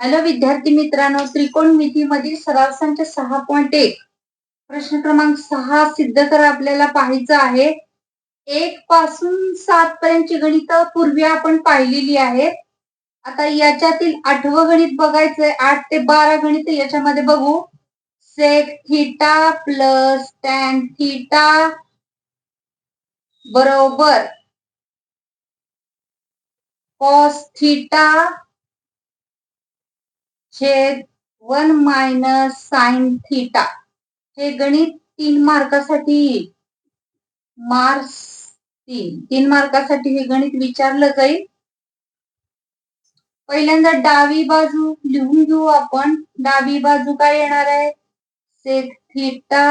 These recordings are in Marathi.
हॅलो विद्यार्थी मित्रांनो त्रिकोणमिती मधील सराव संच सहा पॉईंट एक. प्रश्न क्रमांक सहा सिद्ध कर आपल्याला पाहायचं आहे. एक पासून सात पर्यंतची गणित पूर्वी आपण पाहिलेली आहेत आता याच्यातील आठवं गणित बघायचंय. आठ ते बारा गणित याच्यामध्ये बघू. Sec theta plus tan theta बरोबर. कॉस थिटा छेद वन मायनस साइन थिटा. हे गणित तीन मार्कासाठी येईल मार्क्स तीन. तीन मार्कासाठी हे गणित विचारलं जाईल. पहिल्यांदा डावी बाजू लिहून घेऊ आपण. डावी बाजू काय येणार आहे? Sec theta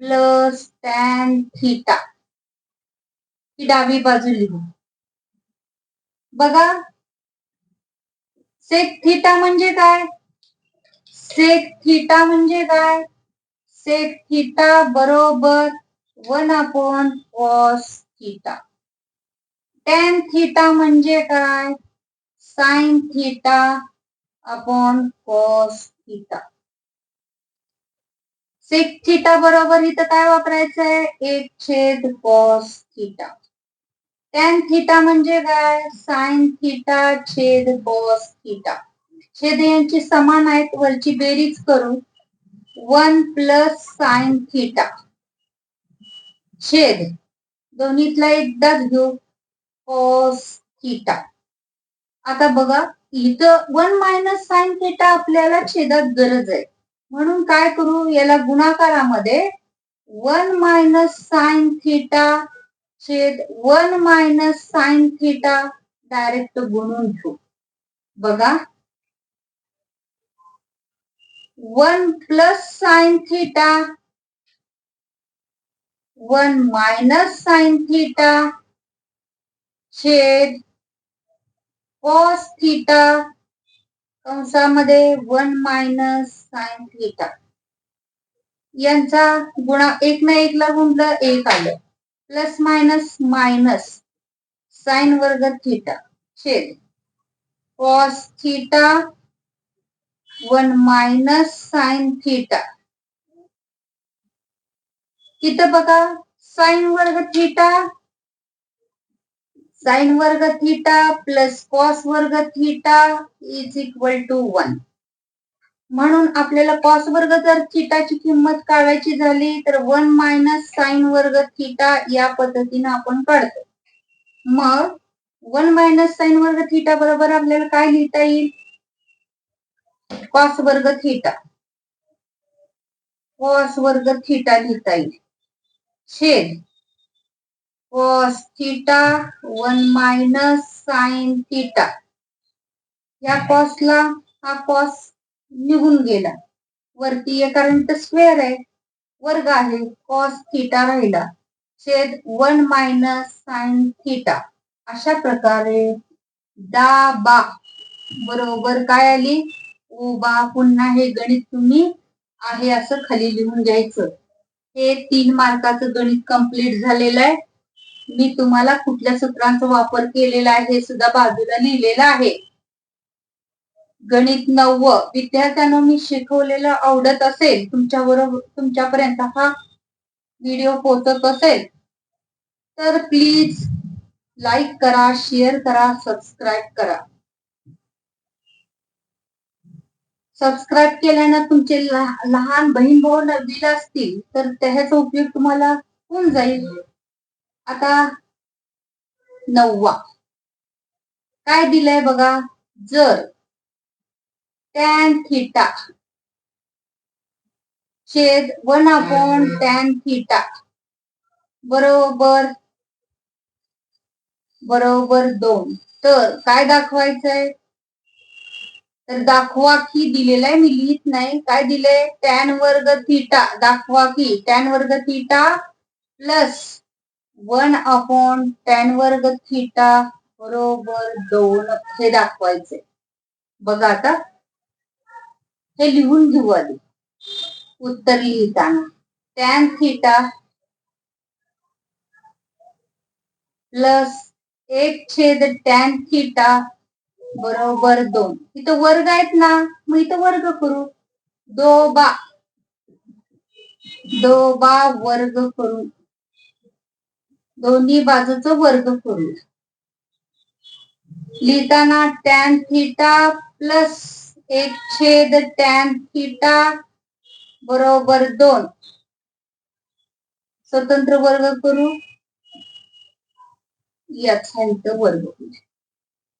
plus tan theta ही डावी बाजू लिहू. बघा सेक थिटा म्हणजे काय? सेक थिटा म्हणजे काय? सेक थिटा बरोबर one upon cos theta tan theta म्हणजे काय? Sine theta upon cos theta sec theta बरोबर इथं काय वापरायचं आहे एक छेद कॉस थिटा टॅन थिटा म्हणजे काय? साइन थिटा छेद कॉस थिटा छेद यांची समान आहेत वरची बेरीज करू. वन प्लस साइन थिटा छेद. दोन्हीतला एकदाच घेऊ. कॉस थिटा आता बघा इथं वन मायनस साइन थिटा आपल्याला छेदात गरज आहे. म्हणून काय करू? याला गुणाकारामध्ये वन मायनस साइन थिटा छेद one minus sine theta direct गुणून घेऊ. बघा. One plus sine theta one minus sine theta छेद कॉस थिटा कंसामध्ये वन मायनस साइन थिटा. यांचा गुणा एक ना एकला गुणलं एक आलं. Plus minus minus. साइन वर्ग थिटा. छेद. Cos theta one minus sine theta. इथं बघा साइन वर्ग थिटा. साइन वर्ग थिटा प्लस कॉस वर्ग theta is equal to one म्हणून आपल्याला कॉस वर्ग जर थिटाची किंमत काढायची झाली तर वन मायनस साइन वर्ग थिटा या पद्धतीने आपण काढतो. मग वन मायनस साइन वर्ग थिटा बरोबर आपल्याला काय लिहिता येईल? कॉस वर्ग थिटा कॉस वर्ग थिटा लिहिता येईल. छेद. Cos theta one minus sine theta या कॉसला हा कॉस निघून गेला. वरती आहे कारण तर स्क्वेअर आहे. वर्ग आहे. कॉस थिटा राहिला. छेद वन मायनस साइन थिटा अशा प्रकारे दा बा. बरोबर काय आली? बा. पुन्हा हे गणित तुम्ही आहे असं खाली लिहून घ्यायचं. हे तीन मार्काचं गणित कंप्लीट झालेलं आहे. मी तुम्हाला कुठल्या सूत्रांचा वापर केलेला आहे हे सुद्धा बाजूला लिहिलेलं आहे. गणित नव्व विद्यार्थ्यांना मी शिकवलेलं आवडत असेल तुमच्या बरोबर तुमच्यापर्यंत हा व्हिडिओ पोहोचत असेल तर प्लीज लाईक करा शेअर करा सबस्क्राईब करा. सबस्क्राईब केल्यानं तुमचे लहान बहीण भाऊ नववीला असतील तर त्याचा उपयोग तुम्हाला होऊन जाईल. आता नववा. काय दिलंय बघा जर टॅन थिटा छेद वन अपॉन टॅन थिटा बरोबर. बरोबर दोन. तर काय दाखवायचंय? तर दाखवा की दिलेलं आहे मी लिहित नाही. काय दिलंय? टॅन वर्ग थिटा दाखवा की. टॅन वर्ग theta plus one upon tan वर्ग थिटा बरोबर दोन. हे दाखवायचे बघा आता. हे लिहून घेऊ आधी. उत्तर लिहिताना टॅन थिटा प्लस एक छेद टॅन थिटा बरोबर दोन. इथं वर्ग आहेत ना मग इथं वर्ग करू. दो बा. दो बा वर्ग करू. दोन्ही बाजूच वर्ग करू. लिहिताना टॅन थिटा प्लस एक छेद टॅन थिटा बरोबर दोन. स्वतंत्र वर्ग करू. याचा वर्ग.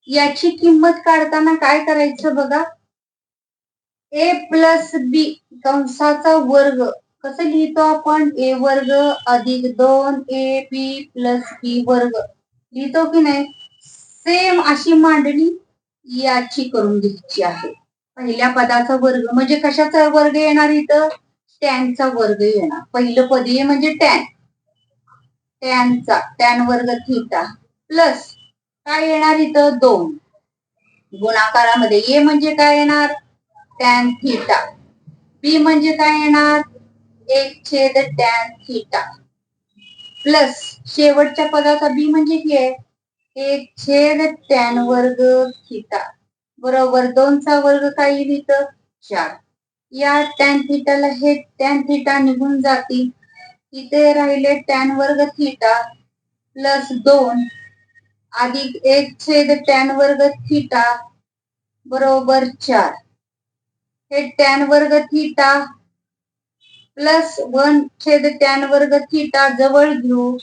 याची किंमत काढताना काय करायचं बघा? ए प्लस बी कंसाचा वर्ग. कसं लिहितो आपण? ए वर्ग अधिक दोन ए बी प्लस बी वर्ग. लिहितो की नाही? सेम अशी मांडणी याची करून घ्यायची आहे. पहिल्या पदाचा वर्ग म्हणजे कशाचा वर्ग येणार इथं? टॅनचा वर्ग येणार. पहिलं पद ये म्हणजे टॅन. टॅनचा टॅन वर्ग थिटा प्लस काय येणार इथं? दोन. गुणाकारामध्ये ए म्हणजे काय येणार? Tan theta. बी म्हणजे काय येणार? एक छेद टॅन थिटा. प्लस शेवटच्या पदाचा बी म्हणजे हे एक छेद टॅन वर्ग थिटा. बरोबर दोनचा वर्ग काय येईल इथं चार. या टॅन थिटाला हे टॅन थिटा निघून जातील. इथे राहिले टॅन वर्ग थिटा प्लस दोन अधिक एक छेद टॅन वर्ग थिटा बरोबर चार. हे टॅन वर्ग थिटा प्लस वन छेद टॅन वर्ग थिटा जवळ घेऊ.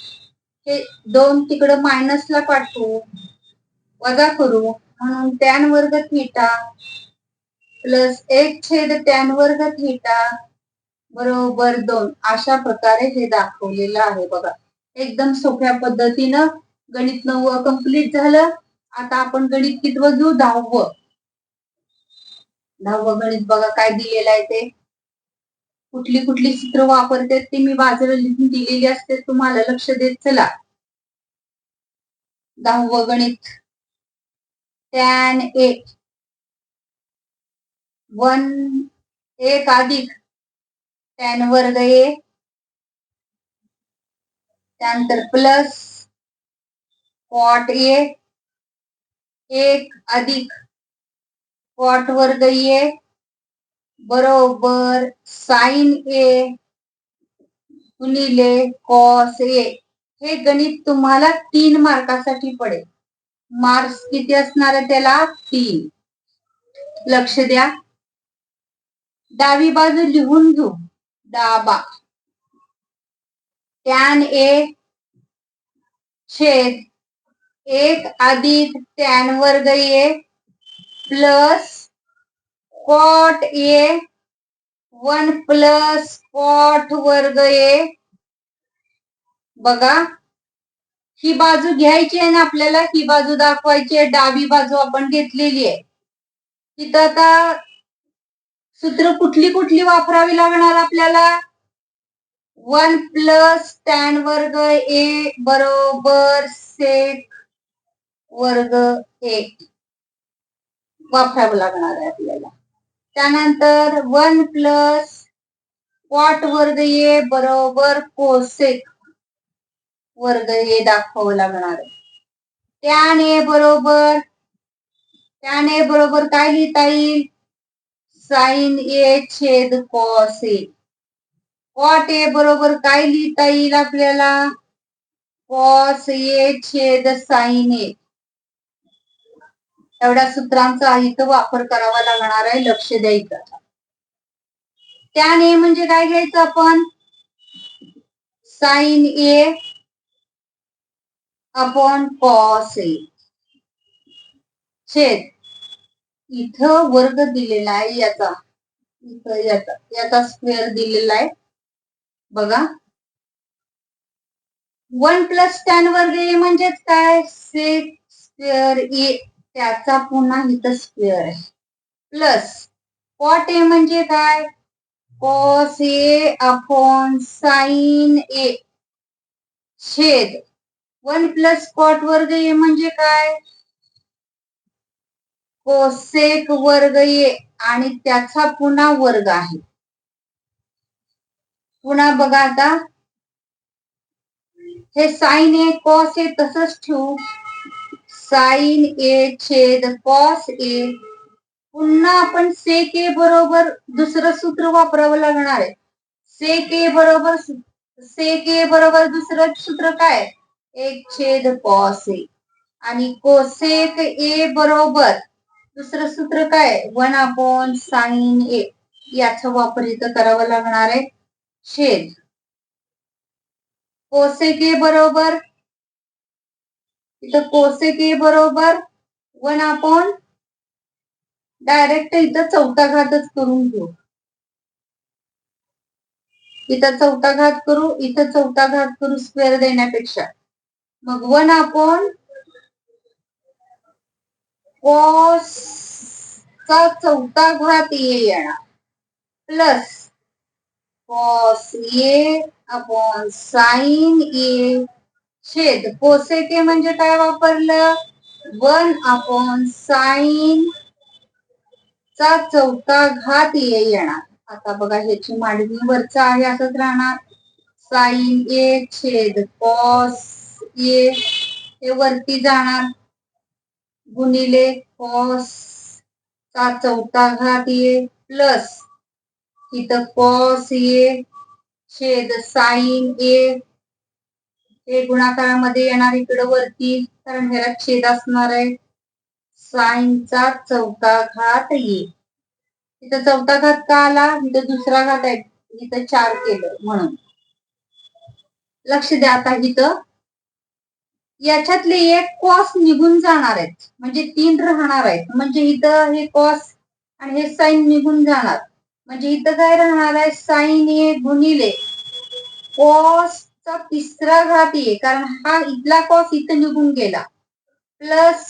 हे दोन तिकडं मायनसला पाठवू. वजा करू. म्हणून टॅन वर्ग थिटा प्लस एक छेद टॅन वर्ग थिटा बरोबर दोन. अशा प्रकारे हे दाखवलेलं आहे बघा. एकदम सोप्या पद्धतीनं गणित नववं कंप्लीट झालं. आता आपण गणित कितवं घेऊ? दहावं. दहावं गणित बघा काय दिलेलं आहे ते. कुठली कुठली सूत्र वापरते ते मी बाजूला लिहून दिलेली असते. तुम्हाला लक्ष देत चला. दहावं गणित. टॅन ए वन एक अधिक टॅन वर्ग ए त्यानंतर प्लस कॉट ए एक अधिक कॉट वर्ग ए बरोबर साइन ए गुणिले कॉस ए हे गणित तुम्हाला तीन मार्कासाठी पडेल. मार्क्स किती असणार आहे त्याला? तीन. लक्ष द्या. डावी बाजू लिहून घेऊ. डाबा. टॅन ए छेद एक अधिक टॅन वर्ग A plus cot A one plus cot वर्ग ए. बघा. ही बाजू घ्यायची आहे ना आपल्याला ही बाजू दाखवायची आहे डावी बाजू आपण घेतलेली आहे. तिथं आता सूत्र कुठली कुठली वापरावी लागणार आपल्याला? वन प्लस टॅन वर्ग ए बरोबर सेक वर्ग ए वापरावं लागणार आहे आपल्याला. त्यानंतर वन प्लस कॉट वर्ग ए बरोबर कोसेक. वर्ग हे दाखवावं लागणार. आहे त्याने बरोबर त्याने बरोबर काय लिहिता येईल? साइन ए छेद कॉस ए. कॉट ए बरोबर काय लिहिता येईल आपल्याला? कॉस ए छेद साईन ए. एवढ्या सूत्रांचा इथं वापर करावा लागणार आहे लक्ष द्यायचं त्याने म्हणजे काय घ्यायचं आपण? Sine A upon cos. A छेद. इथं वर्ग दिलेला आहे याचा. इथं याचा. याचा स्क्वेअर दिलेला आहे. बघा. वन प्लस टॅन वर्ग ए म्हणजेच काय? Sec square A. त्याचा पुन्हा इथं स्क्वेअर आहे. प्लस कॉट ए म्हणजे काय? Cos A upon sine A. छेद. वन प्लस कॉट वर्ग ये म्हणजे काय? कोसेक वर्ग ये आणि त्याचा पुन्हा वर्ग आहे. पुन्हा बघा आता. हे साईन ए कॉस ए तसंच ठेवू. साइन ए छेद कॉस ए पुन्हा आपण सेक ए बरोबर दुसरं सूत्र वापरावं लागणार आहे. सेक ए बरोबर सेक ए बरोबर दुसरं सूत्र काय? एक छेद कॉसे. आणि कोसेक ए बरोबर. दुसरं सूत्र काय? One upon sine A. याचा वापर इथं करावा लागणार आहे. छेद. कोसेक ए बरोबर? इथं कोसेक ए बरोबर? One upon? डायरेक्ट इथं चौथा घातच करून घेऊ. इथं चौथा घात करू इथं चौथा घात करू स्क्वेअर देण्यापेक्षा. मग वन अपॉन कॉसचा चौथा घात ये येणार. Plus cos A upon sine A छेद. कोसेके म्हणजे काय वापरलं? वन अपॉन साईन चा चौथा घात ये येणार. आता बघा ह्याची मांडणी वरचा आहे असंच राहणार. साईन ए छेद कॉस ये हे वरती जाणार. गुणिले कॉस चा चौथा घात ये प्लस इथं कॉस ये छेद साईन ए हे गुणाकारामध्ये येणार इकडं वरती कारण ह्याला छेद असणार आहे. साईनचा चौथा घात ये. इथं चौथा घात का आला? इथं दुसरा घात आहे. इथं चार केलं म्हणून. लक्ष द्या आता इथं. याच्यातले एक कॉस निघून जाणार आहेत. म्हणजे तीन राहणार आहेत. म्हणजे इथं हे कॉस आणि हे साईन निघून जाणार. म्हणजे इथं काय राहणार आहे? साईन ए गुणिले कॉसचा तिसरा घात ये कारण हा इथला कॉस इथं निघून गेला. प्लस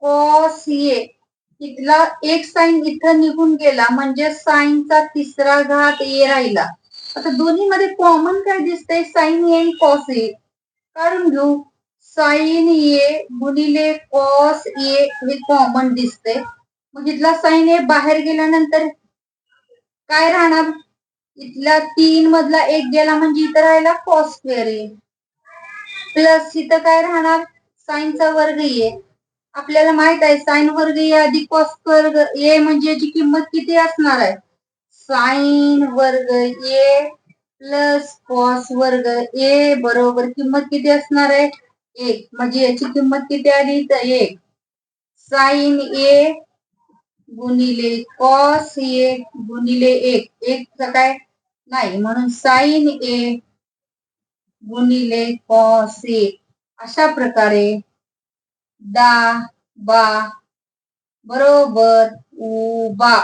कॉस ये इथला एक साईन इथं निघून गेला. म्हणजे साईनचा तिसरा घात ए राहिला. आता दोन्ही मध्ये कॉमन काय दिसतंय? साईन ए कॉस ए काढून घेऊ. साईन ए गुणिले कॉस ए हे कॉमन दिसतंय मग इथला साईन ए बाहेर गेल्यानंतर काय राहणार? इथला तीन मधला एक गेला म्हणजे इथं राहिला कॉस स्क्वेअर ए. प्लस इथं काय राहणार? साईनचा वर्ग ए. आपल्याला माहीत आहे साईन वर्ग ए अधिक कॉस वर्ग ए म्हणजे याची किंमत किती असणार आहे? साईन वर्ग ए प्लस कॉस वर्ग ए बरोबर किंमत किती असणार आहे? एक. म्हणजे याची किंमत किती आली? तर एक. साईन ए गुणिले कॉस ए गुणिले एक. एक काय? नाही. म्हणून साईन ए गुणिले कॉस ए. अशा प्रकारे दा बा बरोबर उबा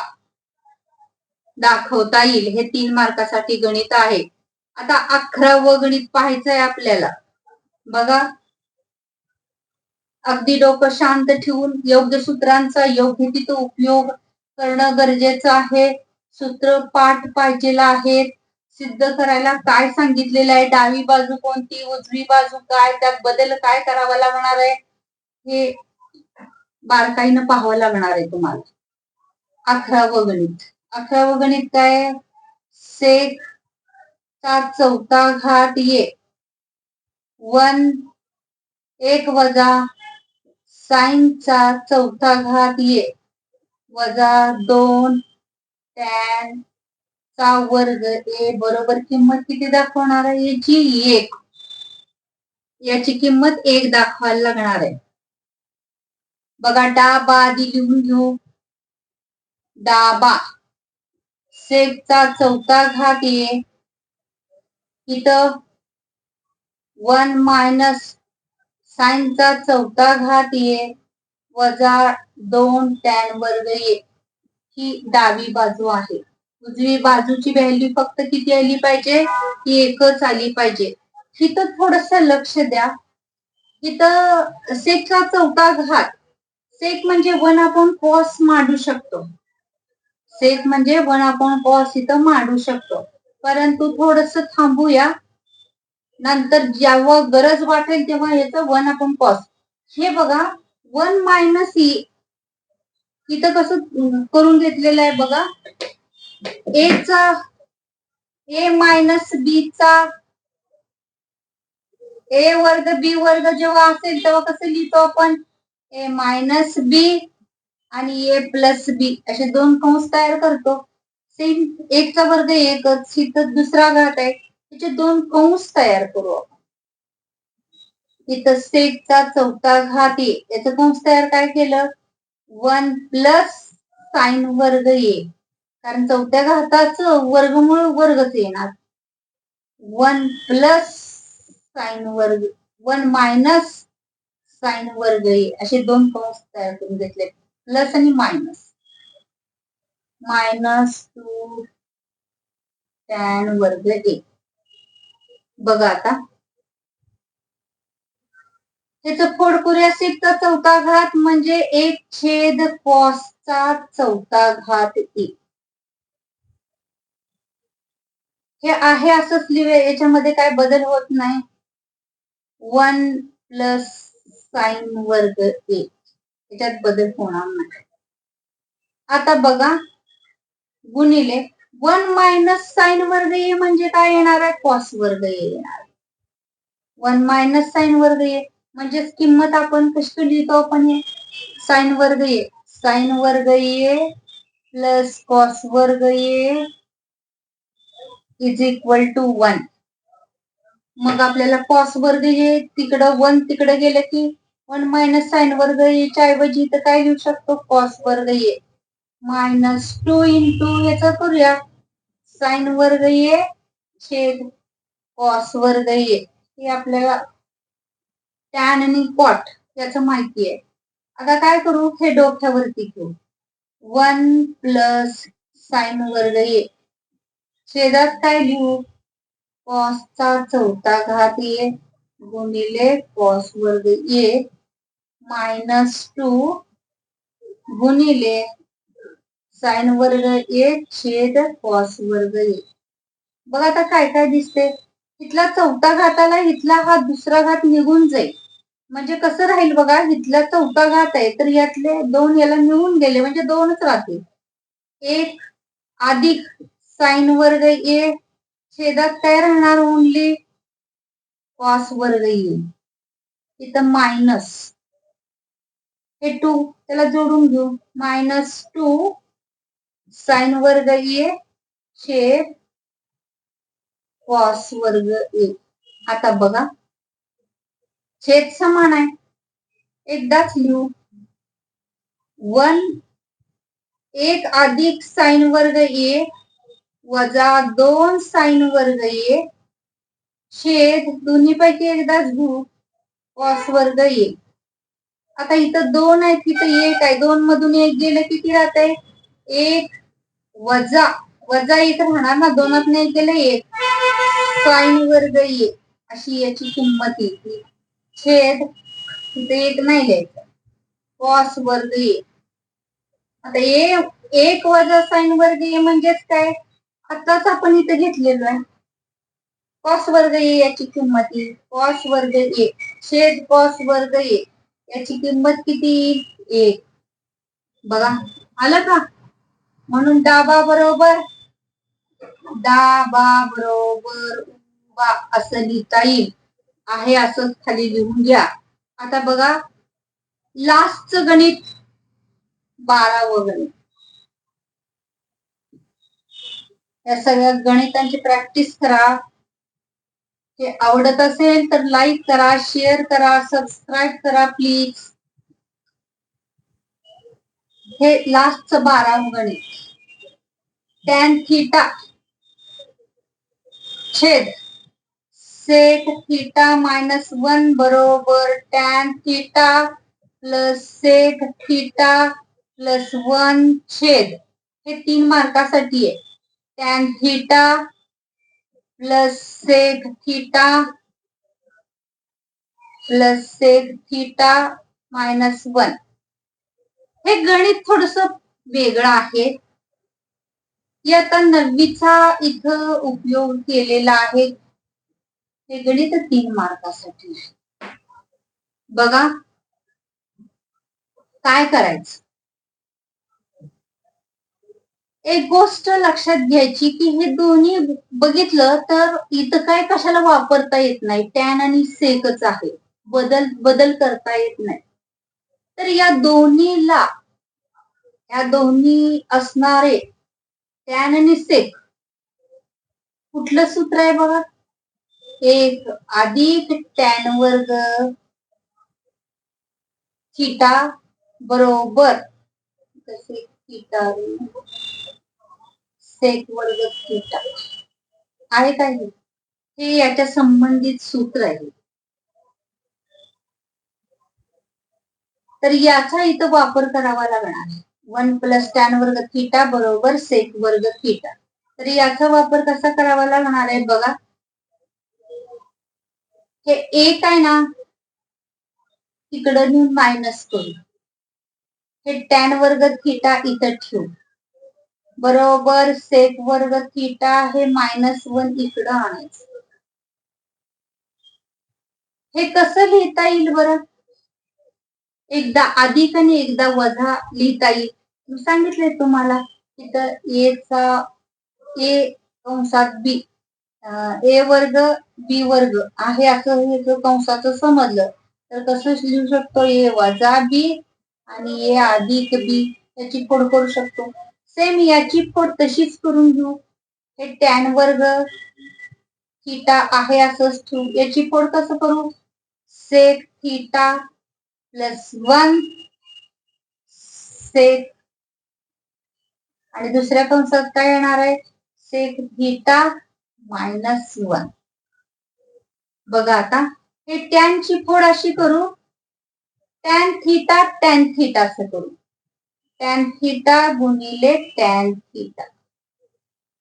दाखवता येईल. हे तीन मार्कासाठी गणित आहे. आता अकरावं गणित पाहायचं आहे आपल्याला. बघा. अगदी डोकं शांत ठेवून योग्य सूत्रांचा योग्य तिथं उपयोग करणं गरजेचं आहे. सूत्र पाठ पाहिजे आहेत. सिद्ध करायला काय सांगितलेलं आहे? डावी बाजू कोणती? उजवी बाजू काय? त्यात बदल काय करावा लागणार आहे? हे बारकाईनं पाहावं लागणार आहे तुम्हाला. अकरावं गणित. अकरावं गणित काय? सेक चा चौथा घात ये वन एक वजा साईनचा चौथा घात ये. वजा दोन टॅन चा वर्ग ए बरोबर किंमत किती दाखवणार आहे? याची एक. याची किंमत एक दाखवायला लागणार आहे. बघा डाबा आधी लिहून घेऊ. डाबा. सेकचा चौथा घात ये. इथं वन मायनस साईनचा चौथा घात ये. वजा दोन टॅन वर्ग ये ही डावी बाजू आहे. उजवी बाजूची व्हॅल्यू फक्त किती आली पाहिजे? ही एकच आली पाहिजे. इथं थोडस लक्ष द्या. इथं सेकचा चौथा घात. सेक म्हणजे वन आपण कॉस मांडू शकतो. सेक म्हणजे वन आपण कॉस इथं मांडू शकतो. परंतु थोडस थांबूया. नंतर जेव्हा गरज वाटेल तेव्हा येतं वन अपॉन कॉस हे बघा वन मायनस ई e, इथं कसं करून घेतलेलं आहे बघा. ए चा ए मायनस बी चा ए वर्ग बी वर्ग जेव्हा असेल तेव्हा कसं लिहितो आपण? ए मायनस बी आणि ए प्लस बी असे दोन कंस तयार करतो. सेम एकचा वर्ग एकच इथं दुसरा घात आहे. तिचे दोन कंस तयार करू आपण. इथं सेकचा चौथा घात ये याचं कंस तयार काय केलं? वन प्लस साईन वर्ग ये कारण चौथ्या घाताचं वर्गमूळ वर्गच येणार. वन प्लस साईन वर्ग वन मायनस साईन वर्ग ये असे दोन कंस तयार करून घेतले. प्लस आणि मायनस. मायनस टू टॅन वर्ग ए. बघा आता. त्याचं फोड करूया तर चौथा घात म्हणजे एक छेद कॉसचा चौथा घात ए हे आहे असंच लिहूया याच्यामध्ये काय बदल होत नाही. वन प्लस साईन वर्ग ए याच्यात बदल होणार नाही. आता बघा गुणिले वन मायनस साईन वर्ग ए म्हणजे काय येणार आहे? कॉस वर्ग ए येणार वन मायनस साइन वर्ग ए म्हणजेच किंमत आपण कशी लिहितो आपण हे? साइन वर्ग ए साइन वर्ग ए प्लस कॉस वर्ग A is equal to one मग आपल्याला कॉस वर्ग ये तिकडं वन तिकडे गेलं की वन मायनस साईन वर्ग येच्या ऐवजी इथं काय लिहू शकतो? कॉस वर्ग ये मायनस टू इंटू याचा करूया. साइन वर्ग ये छेद कॉस वर्ग ये हे आपल्याला टॅन आणि कॉट याचं माहिती आहे. आता काय करू? हे डोक्यावरती घेऊ. वन प्लस साइन वर्ग ये छेदात काय लिहू? कॉसचा चौथा घात ये गुणिले कॉस वर्ग ये मायनस टू गुणिले साइन वर्ग ए छेद कॉस वर्ग ए. बघा आता काय काय दिसते इथला चौथा घाताला इथला हा दुसरा घात निघून जाईल. म्हणजे कसं राहील बघा इथला चौथा घात आहे तर यातले दोन याला मिळून गेले म्हणजे दोनच राहतील. एक अधिक साईन वर्ग ए छेदात काय राहणार ओनली कॉस वर्ग ए. इथं मायनस हे टू त्याला जोडून घेऊ. मायनस टू साइन वर्ग ए छेद कॉस वर्ग ए. आता बघा. छेद समान आहे. एकदाच लिहू. वन एक अधिक साइन वर्ग ए वजा दोन साइन वर्ग ए छेद दोन्ही पैकी एकदाच घेऊ कॉस वर्ग ए. आता इथं दोन आहे तिथं एक आहे. दोन मधून एक गेलं किती राहत आहे एक वजा वजा एक राहणार ना दोनात नाही केलं एक. साइन वर्ग ये अशी याची किंमत येते छेद तिथे एक नाही लिहायचं. कॉस वर्ग ये आता ए एक वजा साइन वर्ग ए म्हणजेच काय? आताच आपण इथे घेतलेलो आहे. कॉस वर्ग ए याची किंमत येईल कॉस वर्ग ए छेद कॉस वर्ग ए याची किंमत किती? एक. बघा. आलं का? म्हणून डाबा बरोबर. डाबा बरोबर उबा असं लिहिता येईल. आहे असंच खाली लिहून घ्या. आता बघा. लास्टचं गणित बारावं गणित. या सगळ्या गणितांची प्रॅक्टिस करा. हे आवडत असेल तर लाईक करा शेअर करा सबस्क्राईब करा प्लीज हे लास्टचं बारावं गणित. टॅन थिटा छेद सेक थिटा मायनस वन बरोबर tan theta plus sec theta plus one छेद. हे तीन मार्कासाठी आहे. Tan theta plus sec theta plus sec theta minus one हे गणित थोडस वेगळं आहे. आता नववीचा इथं उपयोग केलेला आहे. हे गणित तीन मार्कासाठी बघा. काय करायचं? एक गोष्ट लक्षात घ्यायची की हे दोन्ही बघितलं तर इथं काय कशाला वापरता येत नाही? टॅन आणि सेकच आहे. बदल बदल करता येत नाही. तर या दोन्हीला या दोन्ही असणारे टॅन आणि सेक कुठलं सूत्र आहे बघा? एक अधिक टॅन वर्ग थिटा बरोबर तसे थिटा सेक वर्ग थिटा. आहे काय हे याच्या संबंधित सूत्र आहे. तर याचा इथं वापर करावा लागणार आहे. वन प्लस टॅन वर्ग थिटा बरोबर सेक वर्ग थिटा. तर याचा वापर कसा करावा लागणार आहे बघा. हे एक आहे ना तिकडं नेऊन मायनस करू. हे टॅन वर्ग थिटा इथं ठेवू. बरोबर सेक वर्ग थिटा हे मायनस वन इकडं आणायचं. हे कसं लिहिता येईल बरं? एकदा अधिक आणि एकदा वजा लिहिता येईल. सांगितले तुम्हाला तिथं एचा ए कंसात बी ए वर्ग बी वर्ग आहे असं हे जर कंसाचं समजलं. तर कसं लिहू शकतो ए वजा बी आणि ए अधिक बी याची फोड करू शकतो. सेम याची फोड तशीच करून घेऊ. हे टॅन वर्ग थिटा आहे असंच ठेवू. याची फोड कसं करू? Sec theta plus one sec आणि दुसऱ्या कंसात काय येणार आहे? Sec theta minus one. बघा आता हे टॅनची फोड अशी करू टॅन थिटा टॅन थिटा असं करू. टॅन थिटा गुणिले टॅन थिटा.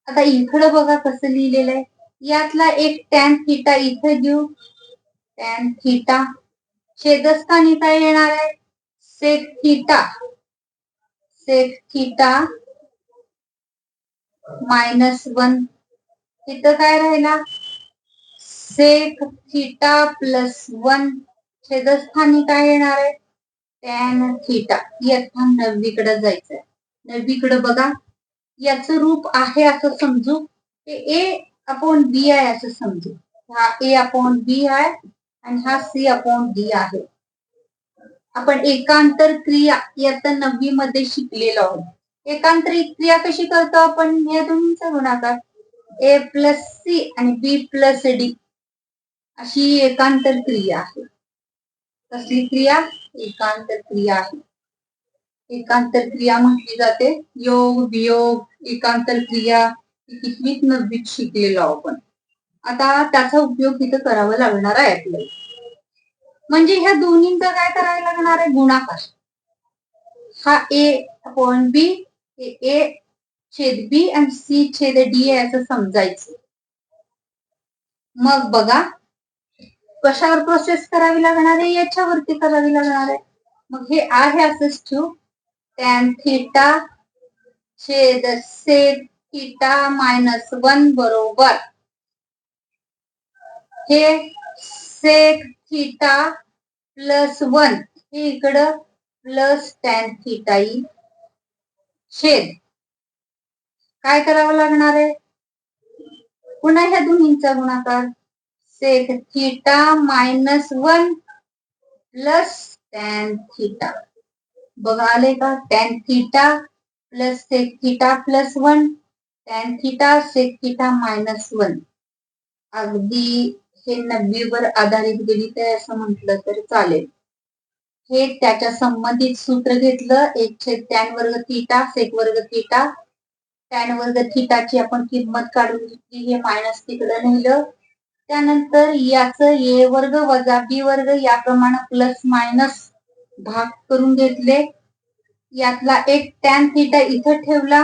आता इकडं बघा कसं लिहिलेलं आहे. यातला एक टॅन थिटा इथं देऊ. टॅन थिटा छेदस्थानी काय येणार आहे sec theta. Sec theta. Minus one. तिथं काय राहिला? Sec theta plus one. छेदस्थानी काय येणार आहे टॅन थिटा. इयत्ता नववीकडे जायचंय. नववीकडे बघा. याचं रूप आहे असं समजू. ते ए अपॉन बी आहे असं समजू. हा ए अपॉन बी आहे. आणि हा सी अपॉन डी आहे. आपण एकांतर क्रिया इयत्ता नववी मध्ये शिकलेलो आहोत. एकांतर क्रिया कशी करतो आपण? या दोन्हीचा गुणाकार ए प्लस सी आणि बी प्लस डी अशी एकांतर क्रिया आहे. कसली क्रिया? एकांतर क्रिया आहे. एकांतर क्रिया म्हटली जाते. योग वियोग एकांतर क्रिया कितवीत नववीत शिकलेलो आपण. आता त्याचा उपयोग इथं करावा लागणार आहे आपल्याला म्हणजे ह्या दोन्हींचा काय करायला लागणार आहे? गुणाकार. हा ए अपॉन बी ए छेद बी आणि सी छेद डी आहे असं समजायचं. मग बघा कशावर प्रोसेस करावी लागणार आहे? याच्यावरती करावी लागणार आहे. मग हे आहे असंच ठेवू. टॅन थिटा छेद सेट थिटा मायनस वन बरोबर. हे सेक थिटा प्लस वन हे इकडं प्लस टॅन थिटा ई छेद. काय करावं लागणार आहे? पुन्हा ह्या दोन्हींचा गुणाकार. Sec theta minus one plus tan theta बघा आले का? Tan theta plus sec theta plus one tan theta sec theta minus one अगदी हे नववीवर आधारित गणित आहे असं म्हटलं तर चालेल. हे त्याच्या संबंधित सूत्र घेतलं एक छेद टॅन वर्ग थिटा सेक वर्ग थिटा टॅन वर्ग थिटाची आपण किंमत काढून घेतली हे मायनस तिकडं नेलं. त्यानंतर याच ए वर्ग वजा बी वर्ग याप्रमाणे प्लस मायनस भाग करून घेतले. यातला एक टॅन थिटा इथं ठेवला.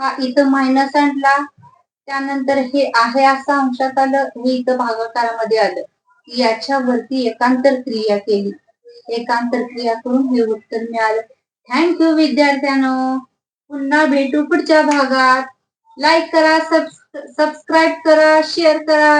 हा इथं मायनस आणला. त्यानंतर हे आहे असं अंशात आलं हे इथं भागाकारामध्ये आलं. याच्यावरती एकांतर क्रिया केली. एकांतर क्रिया करून हे उत्तर मिळालं. थँक्यू विद्यार्थ्यांनो. पुन्हा भेटू पुढच्या भागात. लाईक करा सबस्क्राईब करा शेअर करा.